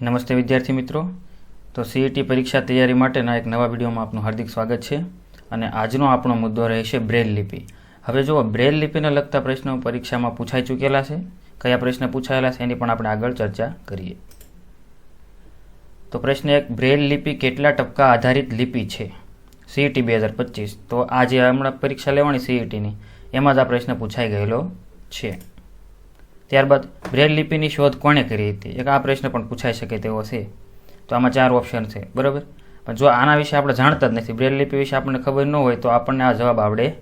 નમસ્તે વિદ્યાર્થી મિત્રો. તો સીઈટી પરીક્ષા તૈયારી માટેના એક નવા વિડીયોમાં આપનું હાર્દિક સ્વાગત છે અને આજનો આપણો મુદ્દો રહેશે બ્રેલ લિપિ. હવે જુઓ, બ્રેલ લિપિને લગતા પ્રશ્નો પરીક્ષામાં પૂછાઈ ચૂકેલા છે. કયા પ્રશ્ન પૂછાયેલા છે એની પણ આપણે આગળ ચર્ચા કરીએ. તો પ્રશ્ન એક, બ્રેલ લિપિ કેટલા ટપકા આધારિત લિપિ છે? સીઈટી બે હજાર પચીસ. તો આ જે હમણાં પરીક્ષા લેવાની સીઈટીની એમાં જ આ પ્રશ્ન પૂછાઈ ગયેલો છે. ત્યારબાદ બ્રેલ લિપિની શોધ કોણે કરી હતી? એક આ પ્રશ્ન પણ પૂછાઈ શકે તેવો છે. તો આમાં ચાર ઓપ્શન છે, બરાબર? પણ જો આના વિશે આપણે જાણતા જ નથી બ્રેલ લિપિ વિશે આપણને ખબર ન હોય તો આપણને આ જવાબ આવડે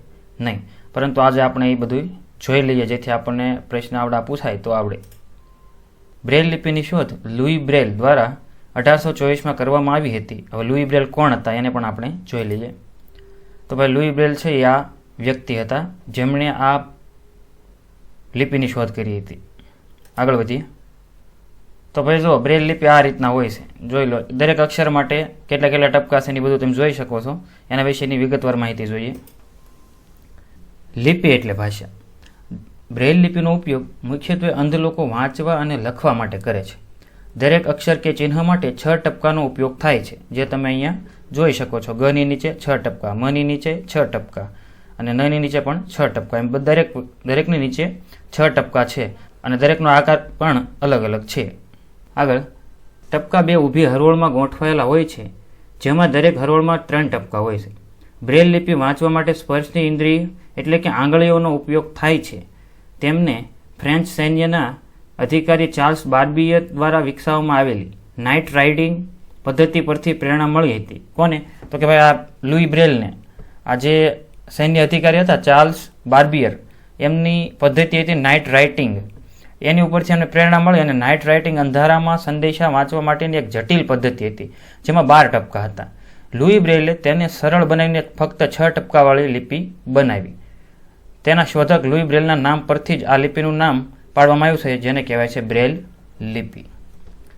નહીં. પરંતુ આજે આપણે એ બધું જોઈ લઈએ જેથી આપણને પ્રશ્ન આવડા પૂછાય તો આવડે. બ્રેલ લિપિની શોધ લુઈ બ્રેલ દ્વારા અઢારસો ચોવીસમાં કરવામાં આવી હતી. હવે લુઈ બ્રેલ કોણ હતા એને પણ આપણે જોઈ લઈએ. તો ભાઈ લુઈ બ્રેલ છે એ આ વ્યક્તિ હતા. જેમણે આ લિપિની શોધ કરી હતી. આગળ વધીએ. તો ભાઈ જો બ્રેલ લિપિ આ રીતના હોય છે. જોઈ લો, દરેક અક્ષર માટે કેટલા કેટલા ટપકા છે એની બધું તમે જોઈ શકો છો. એના વિશેની વિગતવાર માહિતી જોઈએ. લિપિ એટલે ભાષા. બ્રેલ લિપિનો ઉપયોગ મુખ્યત્વે અંધ લોકો વાંચવા અને લખવા માટે કરે છે. દરેક અક્ષર કે ચિહ્ન માટે છ ટપકાનો ઉપયોગ થાય છે. જે તમે અહીંયા જોઈ શકો છો. ગની નીચે છ ટપકા, મની નીચે છ ટપકા. અને નની નીચે પણ છ ટપકા. એમ દરેક, દરેકની નીચે છ ટપકા છે અને દરેકનો આકાર પણ અલગ અલગ છે. આગળ, ટપકા બે ઊભી હરોળમાં ગોઠવાયેલા હોય છે, જેમાં દરેક હરોળમાં ત્રણ ટપકા હોય છે. બ્રેલ લિપિ વાંચવા માટે સ્પર્શની ઇન્દ્રિય એટલે કે આંગળીઓનો ઉપયોગ થાય છે. તેમને ફ્રેન્ચ સૈન્યના અધિકારી ચાર્લ્સ બાર્બીએ દ્વારા વિકસાવવામાં આવેલી નાઇટ રાઇડિંગ પદ્ધતિ પરથી પ્રેરણા મળી હતી. કોને? તો કે ભાઈ આ લુઈ બ્રેલને. આ જે સૈન્ય અધિકારી હતા ચાર્લ્સ બાર્બિયર. એમની પદ્ધતિ હતી નાઇટ રાઇટિંગ. એની ઉપરથી એમને પ્રેરણા મળી અને નાઇટ રાઇટિંગ અંધારામાં સંદેશા વાંચવા માટેની એક જટિલ પદ્ધતિ હતી, જેમાં બાર ટપકા હતા. લુઈ બ્રેલે તેને સરળ બનાવીને ફક્ત છ ટપકાવાળી લિપિ બનાવી. તેના શોધક લુઈ બ્રેલના નામ પરથી જ આ લિપિનું નામ પાડવામાં આવ્યું છે, જેને કહેવાય છે બ્રેલ લિપિ.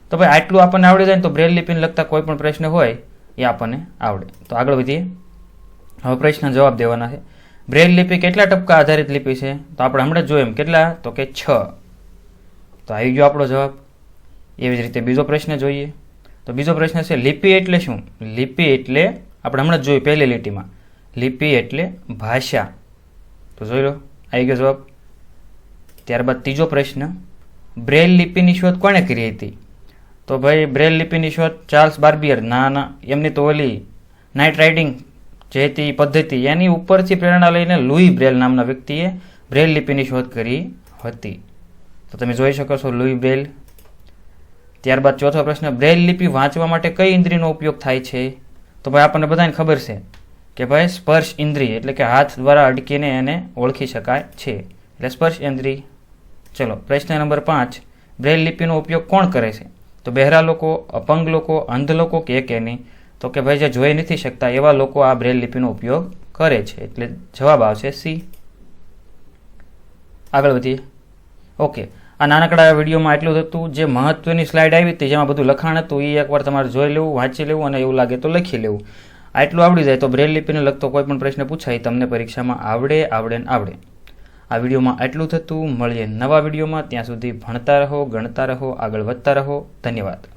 તો ભાઈ, આટલું આપણને આવડી જાય તો બ્રેલ લિપિને લગતા કોઈ પણ પ્રશ્ન હોય એ આપણને આવડે. તો આગળ વધીએ. હવે પ્રશ્ન જવાબ દેવાના છે. બ્રેલ લિપિ કેટલા ટપકા આધારિત લિપિ છે? તો આપણે હમણાં જોઈએ કેટલા? તો કે છ. તો આવી ગયો આપણો જવાબ. એવી જ રીતે બીજો પ્રશ્ન જોઈએ. તો બીજો પ્રશ્ન છે, લિપિ એટલે શું? લિપિ એટલે, આપણે હમણાં જોયું પહેલી લીટીમાં. લિપિ એટલે ભાષા. તો જોઈ લો, આવી ગયો જવાબ. ત્યારબાદ ત્રીજો પ્રશ્ન. બ્રેલ લિપિની શોધ કોણે કરી હતી? તો ભાઈ, બ્રેલ લિપિની શોધ ચાર્લ્સ બાર્બિયર. ના ના, એમની તો ઓલી નાઇટ રાઇડિંગ જે પદ્ધતિ એની ઉપરથી પ્રેરણા લઈને લુઈ બ્રેલ નામના વ્યક્તિએ બ્રેલ લિપિની શોધ કરી હતી. તો તમે જોઈ શકો છો લુઈ બ્રેલ. ત્યારબાદ ચોથો પ્રશ્ન, બ્રેલ લિપિ વાંચવા માટે કઈ ઇન્દ્રિયનો ઉપયોગ થાય છે? તો ભાઈ આપણને બધાને ખબર છે કે ભાઈ સ્પર્શ ઇન્દ્રિય એટલે કે હાથ દ્વારા અડકીને એને ઓળખી શકાય છે. એટલે સ્પર્શ ઇન્દ્રિય. ચલો, પ્રશ્ન નંબર પાંચ, બ્રેલ લિપિનો ઉપયોગ કોણ કરે છે? તો બહેરા લોકો, અપંગ લોકો, અંધ લોકો કે કે નહીં? તો કે ભાઈ, જે જોઈ નથી શકતા એવા લોકો આ બ્રેલ લિપિનો ઉપયોગ કરે છે. એટલે જવાબ આવશે સી. આગળ વધીએ. ઓકે. આ નાનકડા વિડીયોમાં એટલું હતું. જે મહત્વની સ્લાઇડ આવી હતી, જેમાં બધું લખાણ હતું, એ એકવાર તમારે જોઈ લેવું, વાંચી લેવું અને એવું લાગે તો લખી લેવું. આટલું આવડી જાય તો બ્રેલ લિપિને લગતો કોઈ પણ પ્રશ્ન પૂછાય, તમને પરીક્ષામાં આવડે આવડે ને આવડે. આ વિડીયોમાં એટલું થતું મળીએ નવા વિડીયોમાં. ત્યાં સુધી ભણતા રહો, ગણતા રહો, આગળ વધતા રહો. ધન્યવાદ.